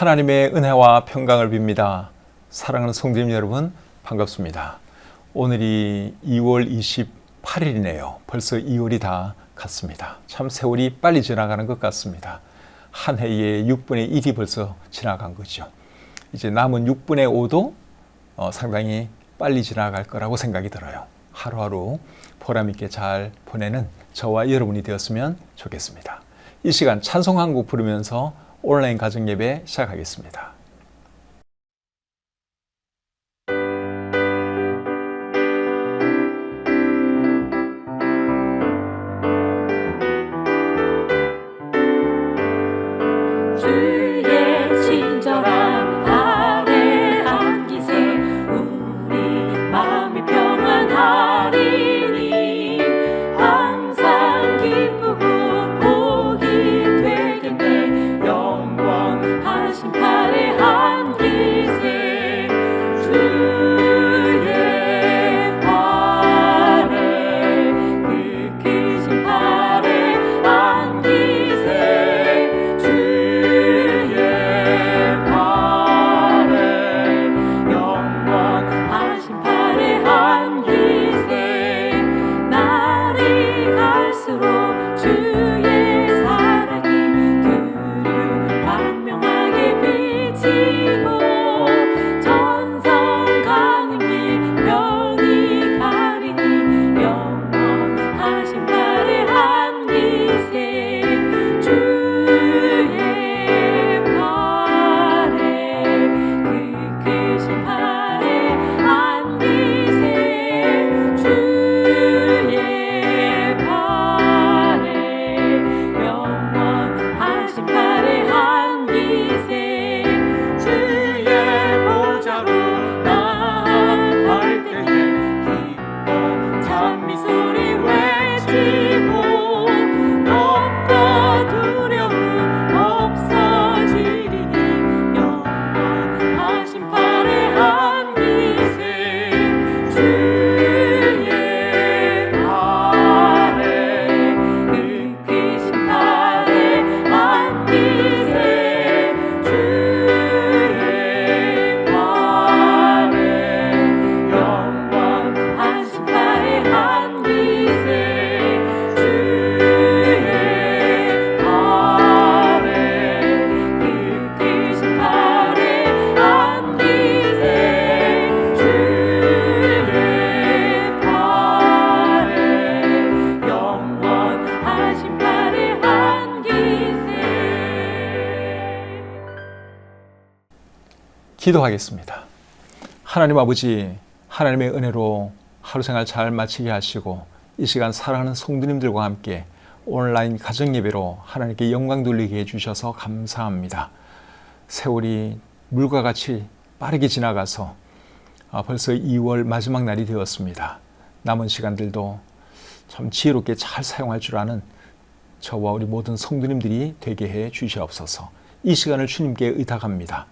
하나님의 은혜와 평강을 빕니다. 사랑하는 성도님 여러분, 반갑습니다. 오늘이 2월 28일이네요. 벌써 2월이 다 갔습니다. 참 세월이 빨리 지나가는 것 같습니다. 한 해의 6분의 1이 벌써 지나간 거죠. 이제 남은 6분의 5도 어, 상당히 빨리 지나갈 거라고 생각이 들어요. 하루하루 보람 있게 잘 보내는 저와 여러분이 되었으면 좋겠습니다. 이 시간 찬송 한 곡 부르면서 온라인 가정 예배 시작하겠습니다. 기도하겠습니다. 하나님 아버지, 하나님의 은혜로 하루 생활 잘 마치게 하시고 이 시간 사랑하는 성도님들과 함께 온라인 가정 예배로 하나님께 영광 돌리게 해 주셔서 감사합니다. 세월이 물과 같이 빠르게 지나가서 아, 벌써 2월 마지막 날이 되었습니다. 남은 시간들도 참 지혜롭게 잘 사용할 줄 아는 저와 우리 모든 성도님들이 되게 해 주시옵소서. 이 시간을 주님께 의탁합니다.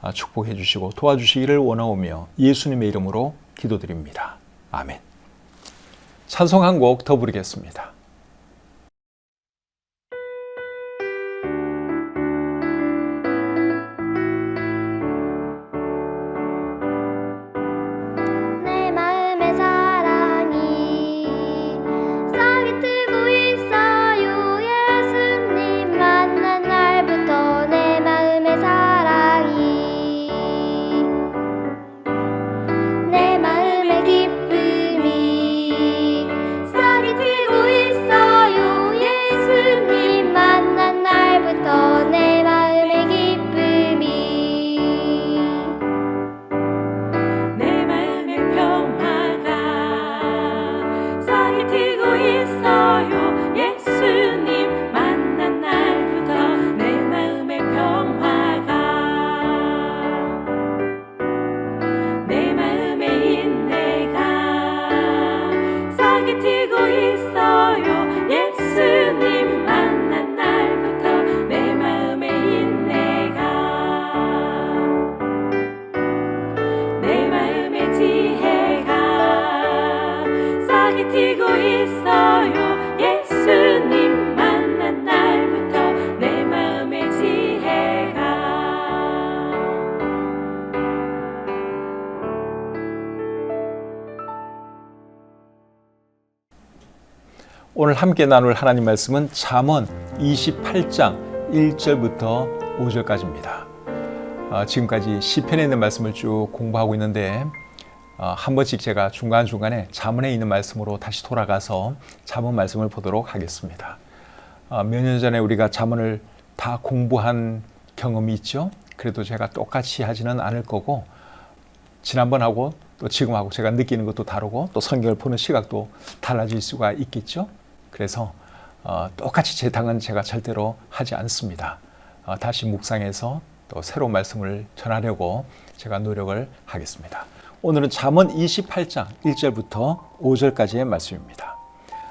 아, 축복해 주시고 도와주시기를 원하오며 예수님의 이름으로 기도드립니다. 아멘. 찬송 한 곡 더 부르겠습니다. 오늘 함께 나눌 하나님 말씀은 잠언 28장 1절부터 5절까지입니다. 어, 지금까지 시편에 있는 말씀을 쭉 공부하고 있는데 어, 한 번씩 제가 중간 중간에 잠언에 있는 말씀으로 다시 돌아가서 잠언 말씀을 보도록 하겠습니다. 몇 년 전에 우리가 잠언을 다 공부한 경험이 있죠. 그래도 제가 똑같이 하지는 않을 거고 지난번하고 또 지금하고 제가 느끼는 것도 다르고 또 성경을 보는 시각도 달라질 수가 있겠죠. 그래서 어, 똑같이 재탕은 제가 절대로 하지 않습니다. 어, 다시 묵상해서 또 새로운 말씀을 전하려고 제가 노력을 하겠습니다. 오늘은 잠언 28장 1절부터 5절까지의 말씀입니다.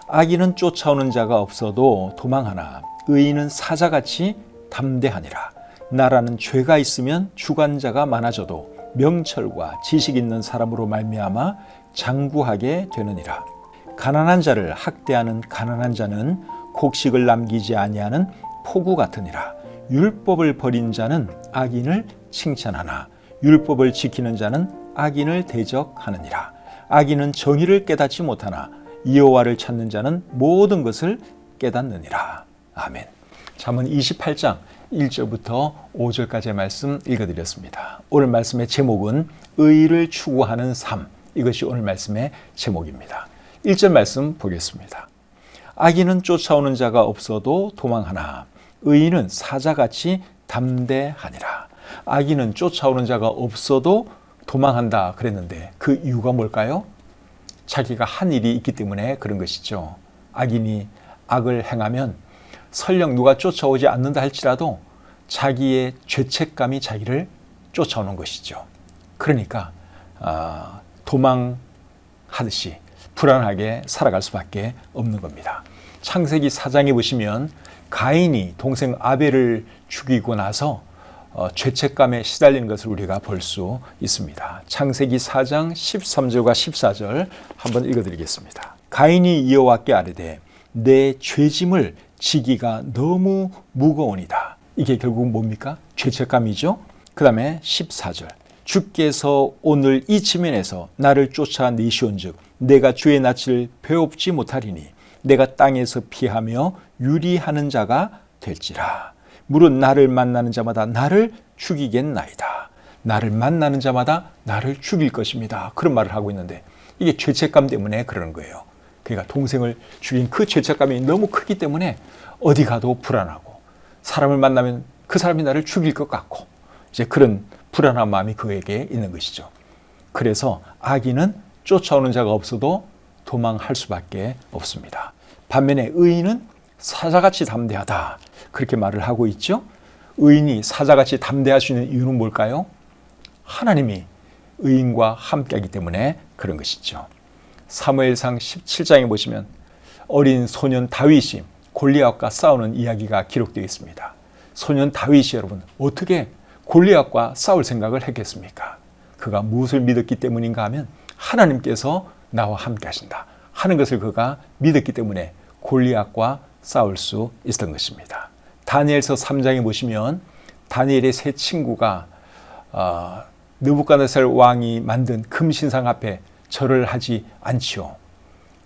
악인은 쫓아오는 자가 없어도 도망하나 의인은 사자같이 담대하니라. 나라는 죄가 있으면 주관자가 많아져도 명철과 지식 있는 사람으로 말미암아 장구하게 되느니라. 가난한 자를 학대하는 가난한 자는 곡식을 남기지 아니하는 포구 같으니라. 율법을 버린 자는 악인을 칭찬하나 율법을 지키는 자는 악인을 대적하느니라. 악인은 정의를 깨닫지 못하나 여호와를 찾는 자는 모든 것을 깨닫느니라. 아멘. 잠언 28장 1절부터 5절까지의 말씀 읽어드렸습니다. 오늘 말씀의 제목은 의를 추구하는 삶. 이것이 오늘 말씀의 제목입니다. 1절 말씀 보겠습니다. 악인은 쫓아오는 자가 없어도 도망하나 의인은 사자같이 담대하니라. 악인은 쫓아오는 자가 없어도 도망한다 그랬는데 그 이유가 뭘까요? 자기가 한 일이 있기 때문에 그런 것이죠. 악인이 악을 행하면 설령 누가 쫓아오지 않는다 할지라도 자기의 죄책감이 자기를 쫓아오는 것이죠. 그러니까 아, 도망하듯이 불안하게 살아갈 수밖에 없는 겁니다. 창세기 4장에 보시면 가인이 동생 아벨을 죽이고 나서 어, 죄책감에 시달리는 것을 우리가 볼 수 있습니다. 창세기 4장 13절과 14절 한번 읽어드리겠습니다. 가인이 여호와께 아뢰되 내 죄짐을 지기가 너무 무거우니다. 이게 결국 뭡니까? 죄책감이죠. 그 다음에 14절 주께서 오늘 이 지면에서 나를 쫓아내시온즉 내가 주의 낯을 배웁지 못하리니 내가 땅에서 피하며 유리하는 자가 될지라. 물은 나를 만나는 자마다 나를 죽이겠나이다. 나를 만나는 자마다 나를 죽일 것입니다. 그런 말을 하고 있는데 이게 죄책감 때문에 그러는 거예요. 그러니까 동생을 죽인 그 죄책감이 너무 크기 때문에 어디 가도 불안하고 사람을 만나면 그 사람이 나를 죽일 것 같고 이제 그런 불안한 마음이 그에게 있는 것이죠. 그래서 악인은 쫓아오는 자가 없어도 도망할 수밖에 없습니다. 반면에 의인은 사자같이 담대하다. 그렇게 말을 하고 있죠. 의인이 사자같이 담대할 수 있는 이유는 뭘까요? 하나님이 의인과 함께하기 때문에 그런 것이죠. 사무엘상 17장에 보시면 어린 소년 다윗이 골리앗과 싸우는 이야기가 기록되어 있습니다. 소년 다윗이 여러분 어떻게 골리앗과 싸울 생각을 했겠습니까? 그가 무엇을 믿었기 때문인가 하면 하나님께서 나와 함께 하신다 하는 것을 그가 믿었기 때문에 골리앗과 싸울 수 있었던 것입니다. 다니엘서 3장에 보시면 다니엘의 세 친구가 어, 느부갓네살 왕이 만든 금신상 앞에 절을 하지 않지요.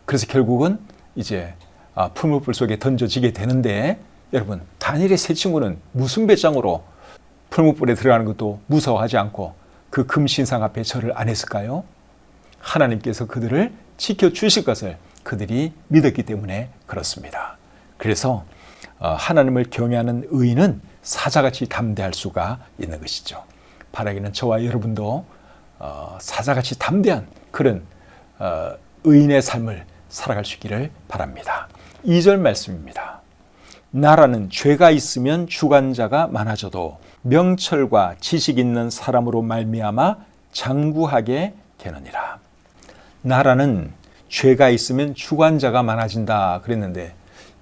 그래서 결국은 이제 아, 풀무불 속에 던져지게 되는데 여러분 다니엘의 세 친구는 무슨 배짱으로 풀무불에 들어가는 것도 무서워하지 않고 그 금신상 앞에 절을 안 했을까요? 하나님께서 그들을 지켜 주실 것을 그들이 믿었기 때문에 그렇습니다. 그래서 어, 하나님을 경외하는 의인은 사자같이 담대할 수가 있는 것이죠. 바라기는 저와 여러분도 어, 사자같이 담대한 그런 어, 의인의 삶을 살아갈 수 있기를 바랍니다. 2절 말씀입니다. 나라는 죄가 있으면 주관자가 많아져도 명철과 지식 있는 사람으로 말미암아 장구하게 되느니라. 나라는 죄가 있으면 주관자가 많아진다 그랬는데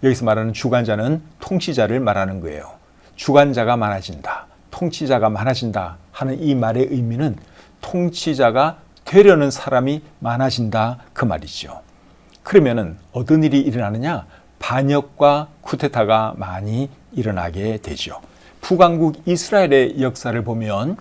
여기서 말하는 주관자는 통치자를 말하는 거예요. 주관자가 많아진다. 통치자가 많아진다 하는 이 말의 의미는 통치자가 되려는 사람이 많아진다 그 말이죠. 그러면은 어떤 일이 일어나느냐? 반역과 쿠데타가 많이 일어나게 되죠. 북왕국 이스라엘의 역사를 보면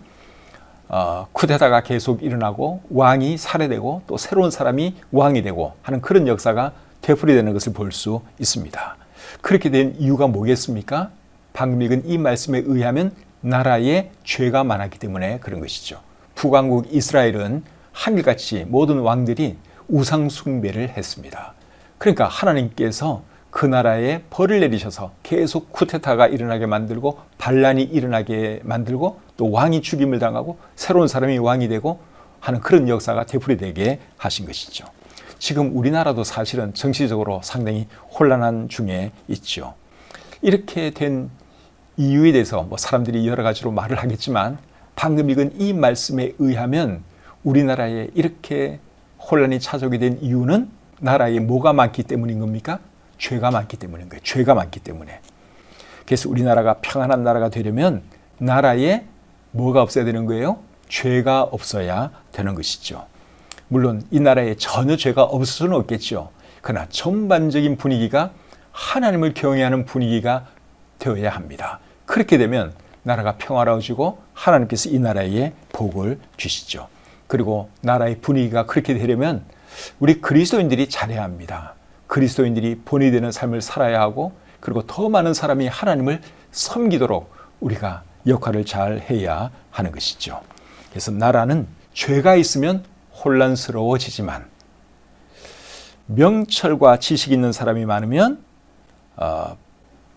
어, 쿠데타가 계속 일어나고 왕이 살해되고 또 새로운 사람이 왕이 되고 하는 그런 역사가 되풀이되는 것을 볼 수 있습니다. 그렇게 된 이유가 뭐겠습니까? 방금 읽은 이 말씀에 의하면 나라에 죄가 많았기 때문에 그런 것이죠. 북왕국 이스라엘은 한일같이 모든 왕들이 우상 숭배를 했습니다. 그러니까 하나님께서 그 나라에 벌을 내리셔서 계속 쿠데타가 일어나게 만들고 반란이 일어나게 만들고 또 왕이 죽임을 당하고 새로운 사람이 왕이 되고 하는 그런 역사가 되풀이되게 하신 것이죠. 지금 우리나라도 사실은 정치적으로 상당히 혼란한 중에 있죠. 이렇게 된 이유에 대해서 뭐 사람들이 여러 가지로 말을 하겠지만 방금 읽은 이 말씀에 의하면 우리나라에 이렇게 혼란이 찾아오게 된 이유는 나라에 뭐가 많기 때문인 겁니까? 죄가 많기 때문인 거예요. 죄가 많기 때문에. 그래서 우리나라가 평안한 나라가 되려면 나라에 뭐가 없어야 되는 거예요? 죄가 없어야 되는 것이죠. 물론 이 나라에 전혀 죄가 없을 수는 없겠죠. 그러나 전반적인 분위기가 하나님을 경외하는 분위기가 되어야 합니다. 그렇게 되면 나라가 평화로워지고 하나님께서 이 나라에 복을 주시죠. 그리고 나라의 분위기가 그렇게 되려면 우리 그리스도인들이 잘해야 합니다. 그리스도인들이 본이 되는 삶을 살아야 하고 그리고 더 많은 사람이 하나님을 섬기도록 우리가 역할을 잘 해야 하는 것이죠. 그래서 나라는 죄가 있으면 혼란스러워지지만 명철과 지식 있는 사람이 많으면 어,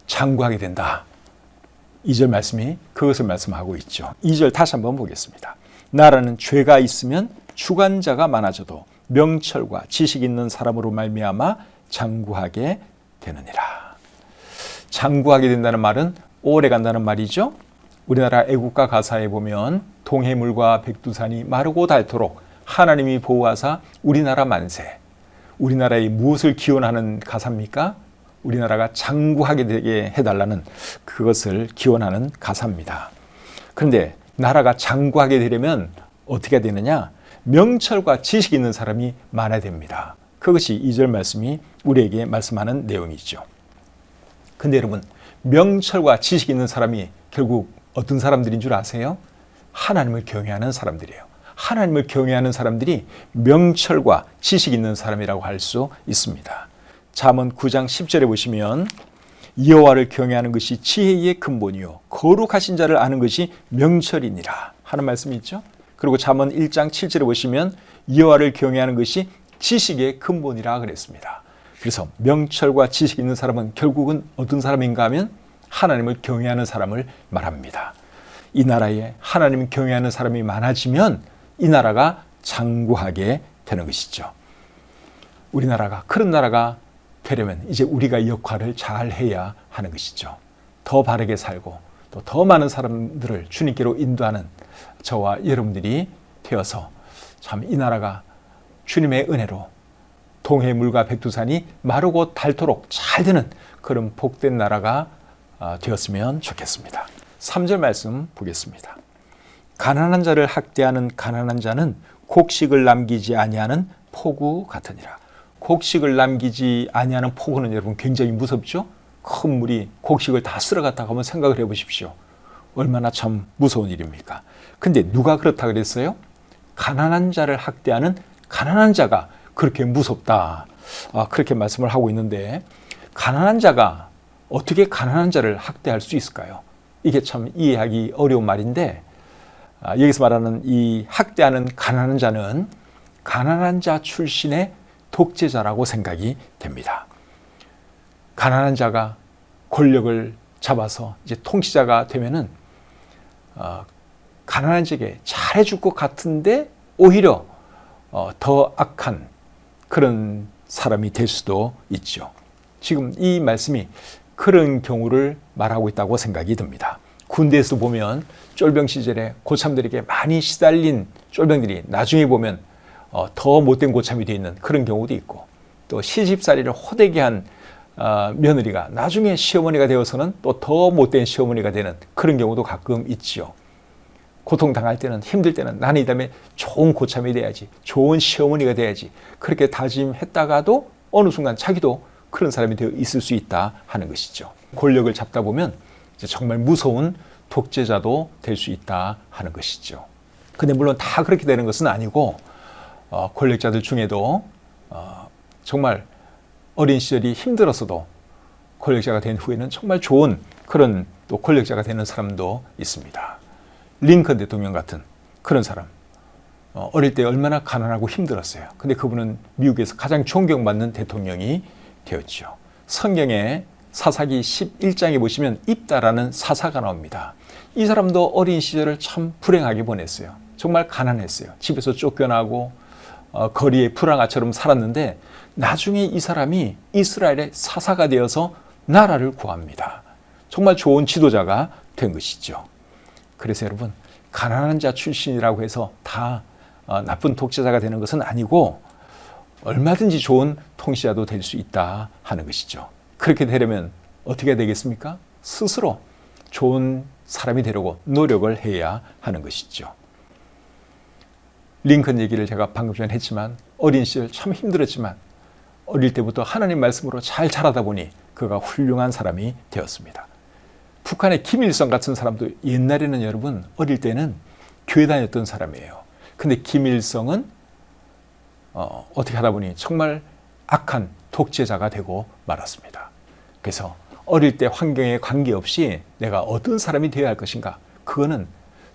장구하게 된다. 2절 말씀이 그것을 말씀하고 있죠. 2절 다시 한번 보겠습니다. 나라는 죄가 있으면 주관자가 많아져도 명철과 지식 있는 사람으로 말미암아 장구하게 되느니라. 장구하게 된다는 말은 오래 간다는 말이죠. 우리나라 애국가 가사에 보면 동해물과 백두산이 마르고 닳도록 하나님이 보호하사 우리나라 만세. 우리나라의 무엇을 기원하는 가사입니까? 우리나라가 장구하게 되게 해달라는 그것을 기원하는 가사입니다. 그런데 나라가 장구하게 되려면 어떻게 되느냐? 명철과 지식 있는 사람이 많아야 됩니다. 그것이 2절 말씀이 우리에게 말씀하는 내용이죠. 근데 여러분, 명철과 지식 있는 사람이 결국 어떤 사람들인 줄 아세요? 하나님을 경외하는 사람들이에요. 하나님을 경외하는 사람들이 명철과 지식 있는 사람이라고 할 수 있습니다. 잠언 9장 10절에 보시면 여호와를 경외하는 것이 지혜의 근본이요 거룩하신 자를 아는 것이 명철이니라 하는 말씀이 있죠. 그리고 잠언 1장 7절에 보시면 여호와를 경외하는 것이 지식의 근본이라 그랬습니다. 그래서 명철과 지식 있는 사람은 결국은 어떤 사람인가 하면 하나님을 경외하는 사람을 말합니다. 이 나라에 하나님을 경외하는 사람이 많아지면 이 나라가 장구하게 되는 것이죠. 우리나라가 그런 나라가 되려면 이제 우리가 역할을 잘 해야 하는 것이죠. 더 바르게 살고 또 더 많은 사람들을 주님께로 인도하는 저와 여러분들이 되어서 참 이 나라가 주님의 은혜로 동해 물과 백두산이 마르고 닳도록 잘 되는 그런 복된 나라가 아, 되었으면 좋겠습니다. 3절 말씀 보겠습니다. 가난한 자를 학대하는 가난한 자는 곡식을 남기지 아니하는 포구 같으니라. 곡식을 남기지 아니하는 포구는 여러분 굉장히 무섭죠? 큰 물이 곡식을 다 쓸어갔다고 한번 생각을 해보십시오. 얼마나 참 무서운 일입니까? 근데 누가 그렇다 그랬어요? 가난한 자를 학대하는 가난한 자가 그렇게 무섭다. 아, 그렇게 말씀을 하고 있는데 가난한 자가 어떻게 가난한 자를 학대할 수 있을까요? 이게 참 이해하기 어려운 말인데 아, 여기서 말하는 이 학대하는 가난한 자는 가난한 자 출신의 독재자라고 생각이 됩니다. 가난한 자가 권력을 잡아서 이제 통치자가 되면은 어, 가난한 자에게 잘해줄 것 같은데 오히려 어, 더 악한 그런 사람이 될 수도 있죠. 지금 이 말씀이 그런 경우를 말하고 있다고 생각이 듭니다. 군대에서 보면 쫄병 시절에 고참들에게 많이 시달린 쫄병들이 나중에 보면 어, 더 못된 고참이 되어 있는 그런 경우도 있고 또 시집살이를 호되게 한 어, 며느리가 나중에 시어머니가 되어서는 또 더 못된 시어머니가 되는 그런 경우도 가끔 있지요. 고통 당할 때는 힘들 때는 나는 이 다음에 좋은 고참이 돼야지, 좋은 시어머니가 돼야지 그렇게 다짐했다가도 어느 순간 자기도 그런 사람이 되어 있을 수 있다 하는 것이죠. 권력을 잡다 보면 정말 무서운 독재자도 될 수 있다 하는 것이죠. 근데 물론 다 그렇게 되는 것은 아니고 어, 권력자들 중에도 어, 정말 어린 시절이 힘들었어도 권력자가 된 후에는 정말 좋은 그런 또 권력자가 되는 사람도 있습니다. 링컨 대통령 같은 그런 사람. 어, 어릴 때 얼마나 가난하고 힘들었어요. 근데 그분은 미국에서 가장 존경받는 대통령이 되었죠. 성경에 사사기 11장에 보시면 입다라는 사사가 나옵니다. 이 사람도 어린 시절을 참 불행하게 보냈어요. 정말 가난했어요. 집에서 쫓겨나고 어, 거리에 불황아처럼 살았는데 나중에 이 사람이 이스라엘의 사사가 되어서 나라를 구합니다. 정말 좋은 지도자가 된 것이죠. 그래서 여러분 가난한 자 출신이라고 해서 다 어, 나쁜 독재자가 되는 것은 아니고 얼마든지 좋은 통치자도 될 수 있다 하는 것이죠. 그렇게 되려면 어떻게 되겠습니까? 스스로 좋은 사람이 되려고 노력을 해야 하는 것이죠. 링컨 얘기를 제가 방금 전에 했지만 어린 시절 참 힘들었지만 어릴 때부터 하나님 말씀으로 잘 자라다 보니 그가 훌륭한 사람이 되었습니다. 북한의 김일성 같은 사람도 옛날에는 여러분 어릴 때는 교회 다녔던 사람이에요. 근데 김일성은 어, 어떻게 하다 보니 정말 악한 독재자가 되고 말았습니다. 그래서 어릴 때 환경에 관계없이 내가 어떤 사람이 되어야 할 것인가 그거는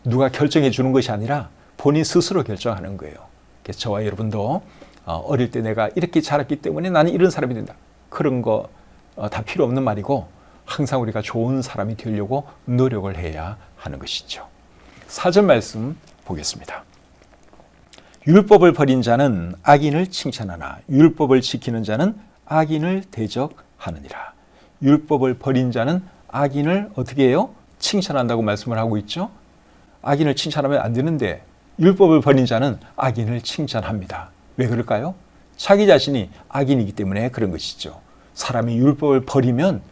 누가 결정해 주는 것이 아니라 본인 스스로 결정하는 거예요. 그래서 저와 여러분도 어, 어릴 때 내가 이렇게 자랐기 때문에 나는 이런 사람이 된다. 그런 거 다 필요 없는 말이고 항상 우리가 좋은 사람이 되려고 노력을 해야 하는 것이죠. 사전 말씀 보겠습니다. 율법을 버린 자는 악인을 칭찬하나 율법을 지키는 자는 악인을 대적하느니라. 율법을 버린 자는 악인을 어떻게 해요? 칭찬한다고 말씀을 하고 있죠. 악인을 칭찬하면 안 되는데 율법을 버린 자는 악인을 칭찬합니다. 왜 그럴까요? 자기 자신이 악인이기 때문에 그런 것이죠. 사람이 율법을 버리면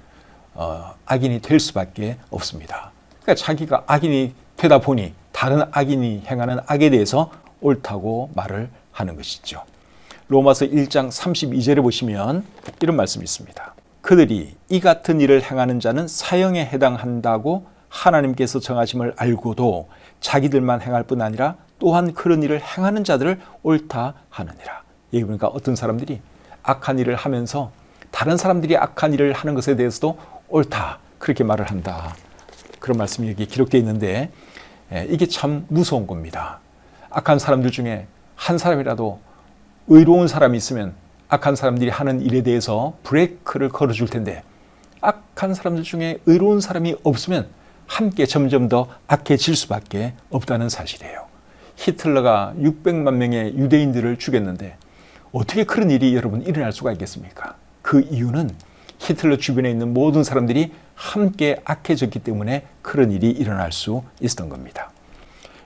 어, 악인이 될 수밖에 없습니다. 그러니까 자기가 악인이 되다 보니 다른 악인이 행하는 악에 대해서 옳다고 말을 하는 것이죠. 로마서 1장 32절에 보시면 이런 말씀이 있습니다. 그들이 이 같은 일을 행하는 자는 사형에 해당한다고 하나님께서 정하심을 알고도 자기들만 행할 뿐 아니라 또한 그런 일을 행하는 자들을 옳다 하느니라. 여기 보니까 어떤 사람들이 악한 일을 하면서 다른 사람들이 악한 일을 하는 것에 대해서도 옳다 그렇게 말을 한다. 그런 말씀이 여기 기록되어 있는데 예, 이게 참 무서운 겁니다. 악한 사람들 중에 한 사람이라도 의로운 사람이 있으면 악한 사람들이 하는 일에 대해서 브레이크를 걸어줄 텐데 악한 사람들 중에 의로운 사람이 없으면 함께 점점 더 악해질 수밖에 없다는 사실이에요. 히틀러가 600만 명의 유대인들을 죽였는데 어떻게 그런 일이 여러분 일어날 수가 있겠습니까? 그 이유는 히틀러 주변에 있는 모든 사람들이 함께 악해졌기 때문에 그런 일이 일어날 수 있었던 겁니다.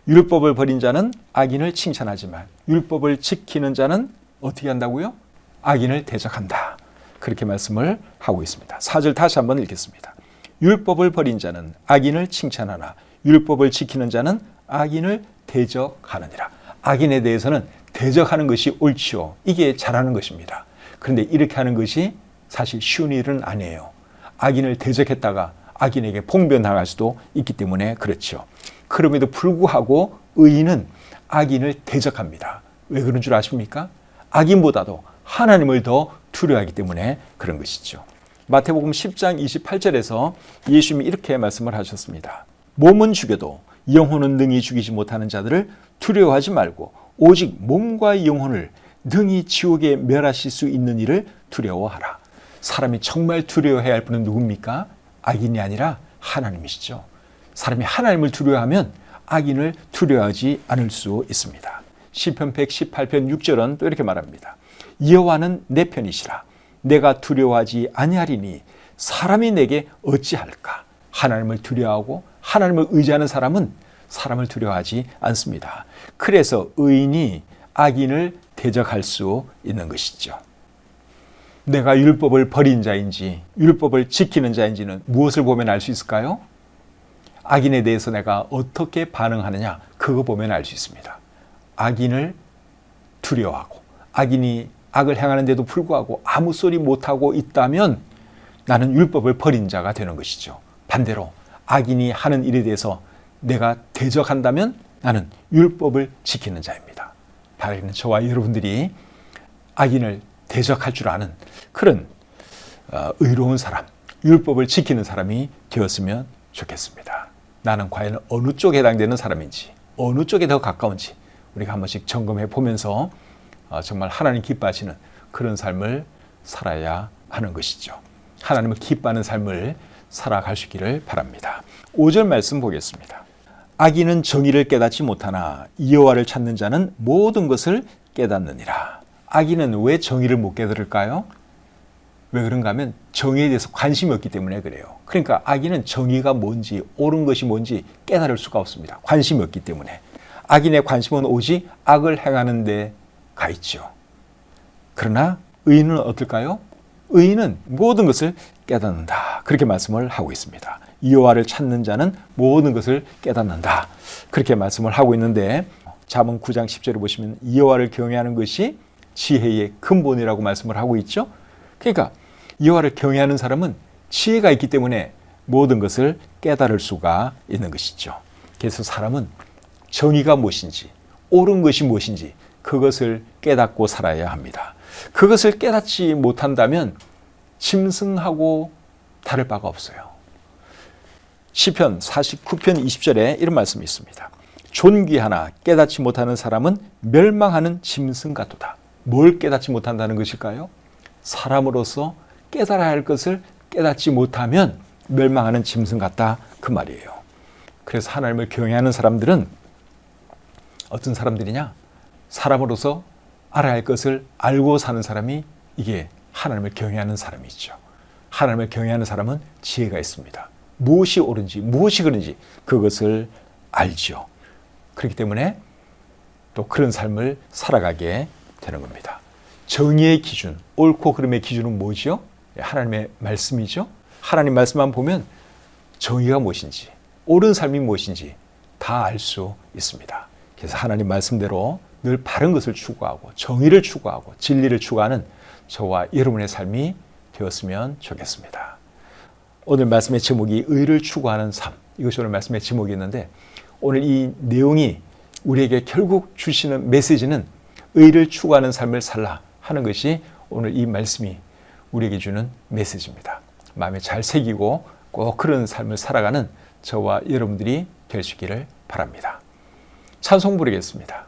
율법을 버린 자는 악인을 칭찬하지만 율법을 지키는 자는 어떻게 한다고요? 악인을 대적한다. 그렇게 말씀을 하고 있습니다. 사절 다시 한번 읽겠습니다. 율법을 버린 자는 악인을 칭찬하나 율법을 지키는 자는 악인을 대적하느니라. 악인에 대해서는 대적하는 것이 옳지요. 이게 잘하는 것입니다. 그런데 이렇게 하는 것이 사실 쉬운 일은 아니에요. 악인을 대적했다가 악인에게 봉변당할 수도 있기 때문에 그렇죠. 그럼에도 불구하고 의인은 악인을 대적합니다. 왜 그런 줄 아십니까? 악인보다도 하나님을 더 두려워하기 때문에 그런 것이죠. 마태복음 10장 28절에서 예수님이 이렇게 말씀을 하셨습니다. 몸은 죽여도 영혼은 능히 죽이지 못하는 자들을 두려워하지 말고 오직 몸과 영혼을 능히 지옥에 멸하실 수 있는 일을 두려워하라. 사람이 정말 두려워해야 할 분은 누굽니까? 악인이 아니라 하나님이시죠. 사람이 하나님을 두려워하면 악인을 두려워하지 않을 수 있습니다. 시편 118편 6절은 또 이렇게 말합니다. 여호와는 내 편이시라. 내가 두려워하지 아니하리니 사람이 내게 어찌할까? 하나님을 두려워하고 하나님을 의지하는 사람은 사람을 두려워하지 않습니다. 그래서 의인이 악인을 대적할 수 있는 것이죠. 내가 율법을 버린 자인지 율법을 지키는 자인지는 무엇을 보면 알 수 있을까요? 악인에 대해서 내가 어떻게 반응하느냐 그거 보면 알 수 있습니다. 악인을 두려워하고 악인이 악을 행하는데도 불구하고 아무 소리 못하고 있다면 나는 율법을 버린 자가 되는 것이죠. 반대로 악인이 하는 일에 대해서 내가 대적한다면 나는 율법을 지키는 자입니다. 바라는 저와 여러분들이 악인을 대적할 줄 아는 그런 어, 의로운 사람, 율법을 지키는 사람이 되었으면 좋겠습니다. 나는 과연 어느 쪽에 해당되는 사람인지, 어느 쪽에 더 가까운지 우리가 한 번씩 점검해 보면서 어, 정말 하나님 기뻐하시는 그런 삶을 살아야 하는 것이죠. 하나님을 기뻐하는 삶을 살아갈 수 있기를 바랍니다. 5절 말씀 보겠습니다. 악인은 정의를 깨닫지 못하나 여호와를 찾는 자는 모든 것을 깨닫느니라. 악인은 왜 정의를 못 깨달을까요? 왜 그런가 하면 정의에 대해서 관심이 없기 때문에 그래요. 그러니까 악인은 정의가 뭔지 옳은 것이 뭔지 깨달을 수가 없습니다. 관심이 없기 때문에. 악인의 관심은 오직 악을 행하는 데 가 있죠. 그러나 의인은 어떨까요? 의인은 모든 것을 깨닫는다. 그렇게 말씀을 하고 있습니다. 여호와를 찾는 자는 모든 것을 깨닫는다. 그렇게 말씀을 하고 있는데 잠언 9장 10절에 보시면 여호와를 경외하는 것이 지혜의 근본이라고 말씀을 하고 있죠. 그러니까 여호와를 경외하는 사람은 지혜가 있기 때문에 모든 것을 깨달을 수가 있는 것이죠. 그래서 사람은 정의가 무엇인지 옳은 것이 무엇인지 그것을 깨닫고 살아야 합니다. 그것을 깨닫지 못한다면 짐승하고 다를 바가 없어요. 시편 49편 20절에 이런 말씀이 있습니다. 존귀하나 깨닫지 못하는 사람은 멸망하는 짐승 같도다. 뭘 깨닫지 못한다는 것일까요? 사람으로서 깨달아야 할 것을 깨닫지 못하면 멸망하는 짐승 같다 그 말이에요. 그래서 하나님을 경외하는 사람들은 어떤 사람들이냐? 사람으로서 알아야 할 것을 알고 사는 사람이 이게 하나님을 경외하는 사람이죠. 하나님을 경외하는 사람은 지혜가 있습니다. 무엇이 옳은지, 무엇이 그른지 그것을 알죠. 그렇기 때문에 또 그런 삶을 살아가게 되는 겁니다. 정의의 기준, 옳고 그름의 기준은 뭐죠? 하나님의 말씀이죠. 하나님 말씀만 보면 정의가 무엇인지, 옳은 삶이 무엇인지 다 알 수 있습니다. 그래서 하나님 말씀대로 늘 바른 것을 추구하고 정의를 추구하고 진리를 추구하는 저와 여러분의 삶이 되었으면 좋겠습니다. 오늘 말씀의 제목이 의를 추구하는 삶. 이것이 오늘 말씀의 제목이었는데 오늘 이 내용이 우리에게 결국 주시는 메시지는 의를 추구하는 삶을 살라 하는 것이 오늘 이 말씀이 우리에게 주는 메시지입니다. 마음에 잘 새기고 꼭 그런 삶을 살아가는 저와 여러분들이 될 수 있기를 바랍니다. 찬송 부르겠습니다.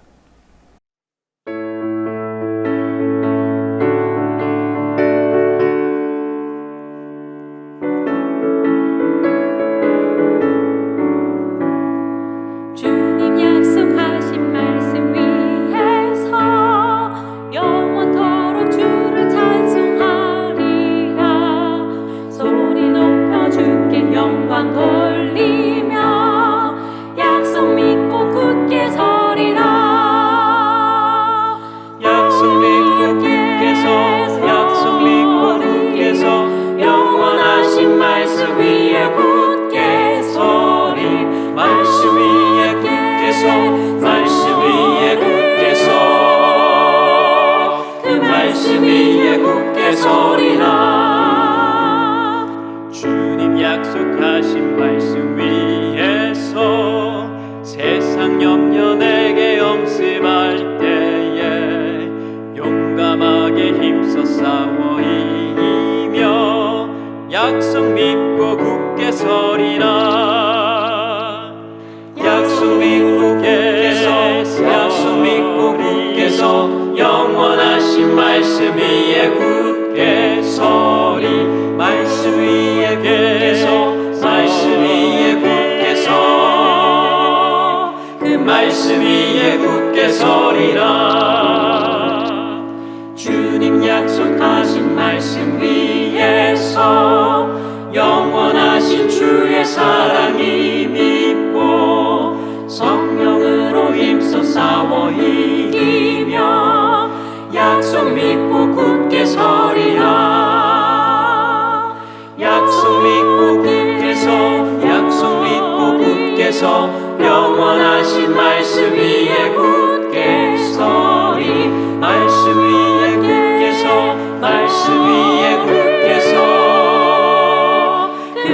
영원하신 말씀 위에 굳게 서리. 말씀 위에 굳게 서 말씀 위에 굳게 서그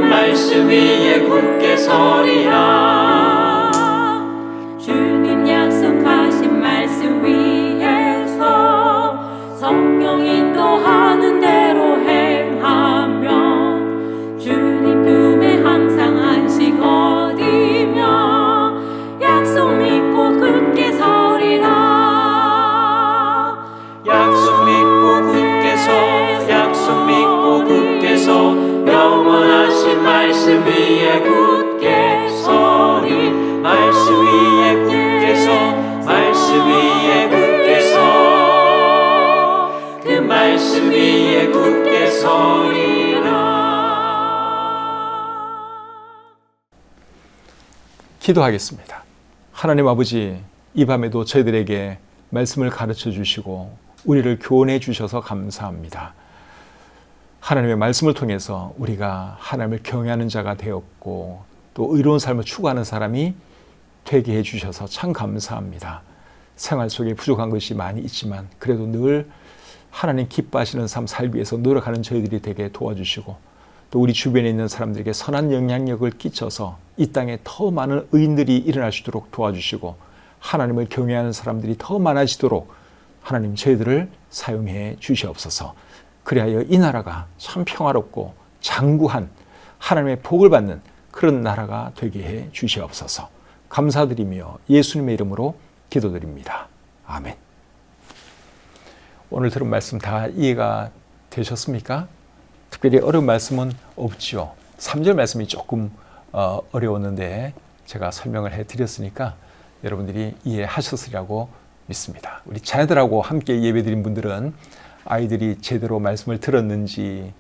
말씀 위에 굳게 서리라 기도하겠습니다. 하나님 아버지, 이 밤에도 저희들에게 말씀을 가르쳐 주시고 우리를 교훈해 주셔서 감사합니다. 하나님의 말씀을 통해서 우리가 하나님을 경외하는 자가 되었고 또 의로운 삶을 추구하는 사람이 되게 해 주셔서 참 감사합니다. 생활 속에 부족한 것이 많이 있지만 그래도 늘 하나님 기뻐하시는 삶 살기 위해서 노력하는 저희들이 되게 도와주시고 또 우리 주변에 있는 사람들에게 선한 영향력을 끼쳐서 이 땅에 더 많은 의인들이 일어날 수 있도록 도와주시고 하나님을 경외하는 사람들이 더 많아지도록 하나님 저희들을 사용해 주시옵소서. 그리하여 이 나라가 참 평화롭고 장구한 하나님의 복을 받는 그런 나라가 되게 해 주시옵소서. 감사드리며 예수님의 이름으로 기도드립니다. 아멘. 오늘 들은 말씀 다 이해가 되셨습니까? 특별히 어려운 말씀은 없지요. 3절 말씀이 조금 어, 어려웠는데 제가 설명을 해드렸으니까 여러분들이 이해하셨으리라고 믿습니다. 우리 자녀들하고 함께 예배드린 분들은 아이들이 제대로 말씀을 들었는지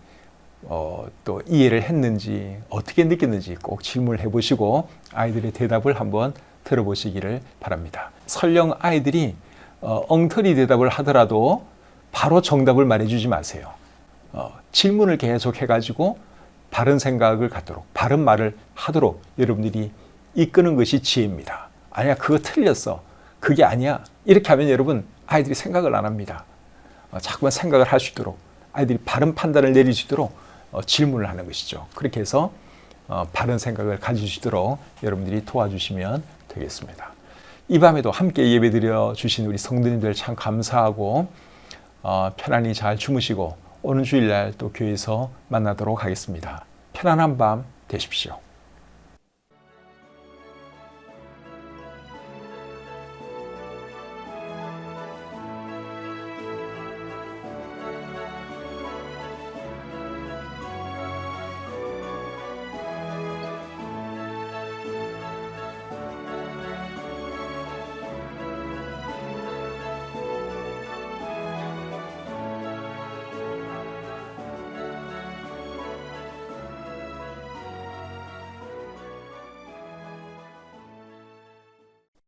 어, 또 이해를 했는지 어떻게 느꼈는지 꼭 질문을 해보시고 아이들의 대답을 한번 들어보시기를 바랍니다. 설령 아이들이 어, 엉터리 대답을 하더라도 바로 정답을 말해주지 마세요. 어, 질문을 계속 해가지고 바른 생각을 갖도록 바른 말을 하도록 여러분들이 이끄는 것이 지혜입니다. 아니야 그거 틀렸어. 그게 아니야. 이렇게 하면 여러분 아이들이 생각을 안 합니다. 어, 자꾸만 생각을 할 수 있도록 아이들이 바른 판단을 내릴 수 있도록 어, 질문을 하는 것이죠. 그렇게 해서 어, 바른 생각을 가질 수 있도록 여러분들이 도와주시면 되겠습니다. 이 밤에도 함께 예배드려 주신 우리 성도님들 참 감사하고 어, 편안히 잘 주무시고 오는 주일날 또 교회에서 만나도록 하겠습니다. 편안한 밤 되십시오.